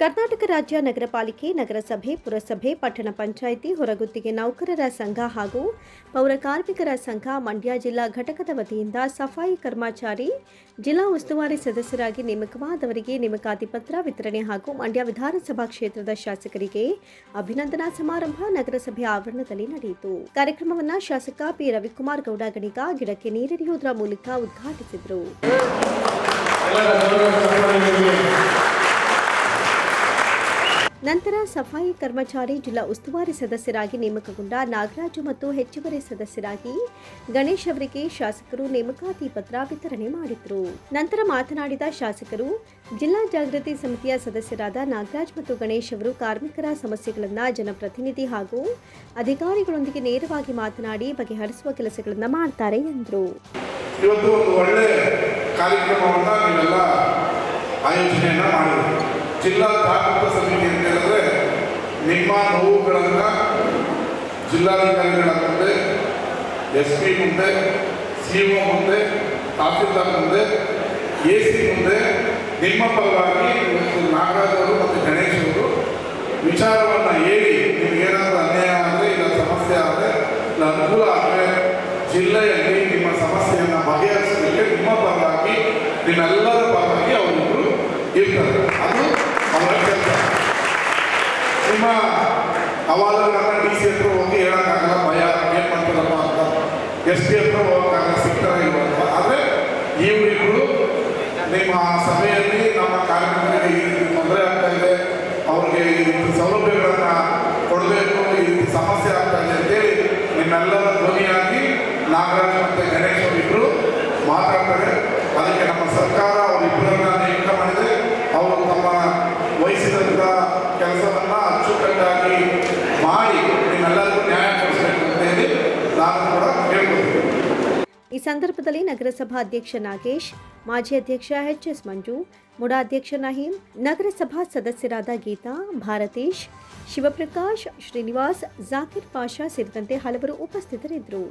ಕರ್ನಾಟಕ ರಾಜ್ಯ ನಗರ ಪಾಲಿಕೆ ನಗರಸಭೆ, ಪುರಸಭೆ, ಪಟ್ಟಣ ಪಂಚಾಯಿತಿ ಹೊರಗುತ್ತಿಗೆ ನೌಕರರ ಸಂಘ ಹಾಗೂ ಪೌರ ಕಾರ್ಮಿಕರ ಸಂಘ ಮಂಡ್ಯ ಜಿಲ್ಲಾ ಘಟಕದ ವತಿಯಿಂದ ಸಫಾಯಿ ಕರ್ಮಚಾರಿ, ಜಿಲ್ಲಾ ಉಸ್ತುವಾರಿ ಸದಸ್ಯರಾಗಿ ನೇಮಕವಾದವರಿಗೆ ನೇಮಕಾತಿ ಪತ್ರ ವಿತರಣೆ ಹಾಗೂ ಮಂಡ್ಯ ವಿಧಾನಸಭಾ ಕ್ಷೇತ್ರದ ಶಾಸಕರಿಗೆ ಅಭಿನಂದನಾ ಸಮಾರಂಭ ನಗರಸಭೆ ಆವರಣದಲ್ಲಿ ನಡೆಯಿತು. ಕಾರ್ಯಕ್ರಮವನ್ನು ಶಾಸಕ ಪಿ. ರವಿಕುಮಾರ್ ಗೌಡ ಗಣಿಗ, ಗಿಡಕ್ಕೆ ನೀರೆರೆಯುವುದರ ಮೂಲಕ ಉದ್ಘಾಟಿಸಿದರು. ನಂತರ ಸಫಾಯಿ ಕರ್ಮಚಾರಿ ಜಿಲ್ಲಾ ಉಸ್ತುವಾರಿ ಸದಸ್ಯರಾಗಿ ನೇಮಕಗೊಂಡ ನಾಗರಾಜು ಮತ್ತು ಹೆಚ್ಚುವರಿ ಸದಸ್ಯರಾಗಿ ಗಣೇಶ್ ಅವರಿಗೆ ಶಾಸಕರು ನೇಮಕಾತಿ ಪತ್ರ ವಿತರಣೆ ಮಾಡಿದರು. ನಂತರ ಮಾತನಾಡಿದ ಶಾಸಕರು, ಜಿಲ್ಲಾ ಜಾಗೃತಿ ಸಮಿತಿಯ ಸದಸ್ಯರಾದ ನಾಗರಾಜ್ ಮತ್ತು ಗಣೇಶ್ ಅವರು ಕಾರ್ಮಿಕರ ಸಮಸ್ಯೆಗಳನ್ನು ಜನಪ್ರತಿನಿಧಿ ಹಾಗೂ ಅಧಿಕಾರಿಗಳೊಂದಿಗೆ ನೇರವಾಗಿ ಮಾತನಾಡಿ ಬಗೆಹರಿಸುವ ಕೆಲಸಗಳನ್ನು ಮಾಡ್ತಾರೆ ಎಂದರು. ಜಿಲ್ಲಾ ಜಾಗೃತ ಸಮಿತಿ ಅಂತ ಹೇಳಿದ್ರೆ ನಿಮ್ಮ ನೋವುಗಳನ್ನು ಜಿಲ್ಲಾಧಿಕಾರಿಗಳ ಮುಂದೆ ಎಸ್ ಪಿ ಮುಂದೆ ಸಿ ಒ ಮುಂದೆ, ತಹಸೀಲ್ದಾರ್ ಮುಂದೆ ಎ ಸಿ ಮುಂದೆ, ನಿಮ್ಮ ಪರವಾಗಿ ಇವತ್ತು ನಾಗರಾಜ್ ಮತ್ತು ಗಣೇಶ್ ಅವರು ವಿಚಾರವನ್ನು ಹೇಳಿ ನಿಮಗೇನಾದರೂ ಅನ್ಯಾಯ ಆದರೆ ಇಲ್ಲ ಸಮಸ್ಯೆ ಆದರೆ ಇಲ್ಲ ಅನುಕೂಲ ಆದರೆ ಜಿಲ್ಲೆಯಲ್ಲಿ ನಿಮ್ಮ ಸಮಸ್ಯೆಯನ್ನು ಬಗೆಹರಿಸಲಿಕ್ಕೆ ನಿಮ್ಮ ಪರವಾಗಿ ನಿಮ್ಮೆಲ್ಲರ ಪರವಾಗಿ ಅವರಿಬ್ಬರು ಇರ್ತಾರೆ ಅದು ಅವರ ಕೆಲಸ ನಿಮ್ಮ ಅವಾದಗಳನ್ನ ಡಿ ಸಿ ಹತ್ರ ಹೋಗಿ ಹೇಳೋಕ್ಕಾಗಲ್ಲ, ಭಯ, ಏನು ಮಾಡ್ತಾರಪ್ಪ ಅಂತ. ಎಸ್ ಪಿ ಹತ್ರ ಹೋಗೋಕ್ಕಾಗಲ್ಲ, ಸಿಗ್ತಾರ ಇಲ್ವಂತ ಆದರೆ ಇವರಿಬ್ಬರು ನಿಮ್ಮ ಸಭೆಯಲ್ಲಿ, ನಮ್ಮ ಕಾರ್ಮಿಕರಿಗೆ ತೊಂದರೆ ಆಗ್ತಾ ಇದೆ. ಅವ್ರಿಗೆ ಈ ರೀತಿ ಸೌಲಭ್ಯಗಳನ್ನು ಕೊಡಬೇಕು ಈ ರೀತಿ ಸಮಸ್ಯೆ ಆಗ್ತಾ ಇದೆ ಅಂತೇಳಿ ನಿಮ್ಮೆಲ್ಲರ ಧ್ವನಿಯಾಗಿ ನಾಗರಾಜ್ ಮತ್ತು ಗಣೇಶ್ ಅವರಿಬ್ಬರು ಮಾತಾಡ್ತಾರೆ. ಅದಕ್ಕೆ ನಮ್ಮ ಸರ್ಕಾರ ಸಂದರ್ಭದಲ್ಲಿ ನಗರಸಭಾ ಅಧ್ಯಕ್ಷ ನಾಗೇಶ್, ಮಾಜಿ ಅಧ್ಯಕ್ಷ ಎಚ್ ಎಸ್ ಮಂಜು ಮುಡಾಧ್ಯಕ್ಷ ನಹೀಂ, ನಗರಸಭಾ ಸದಸ್ಯರಾದ ಗೀತಾ, ಭಾರತೀಶ್, ಶಿವಪ್ರಕಾಶ್, ಶ್ರೀನಿವಾಸ್, ಜಾಕಿರ್ ಪಾಷಾ ಸೇರಿದಂತೆ ಹಲವರು ಉಪಸ್ಥಿತರಿದ್ದರು.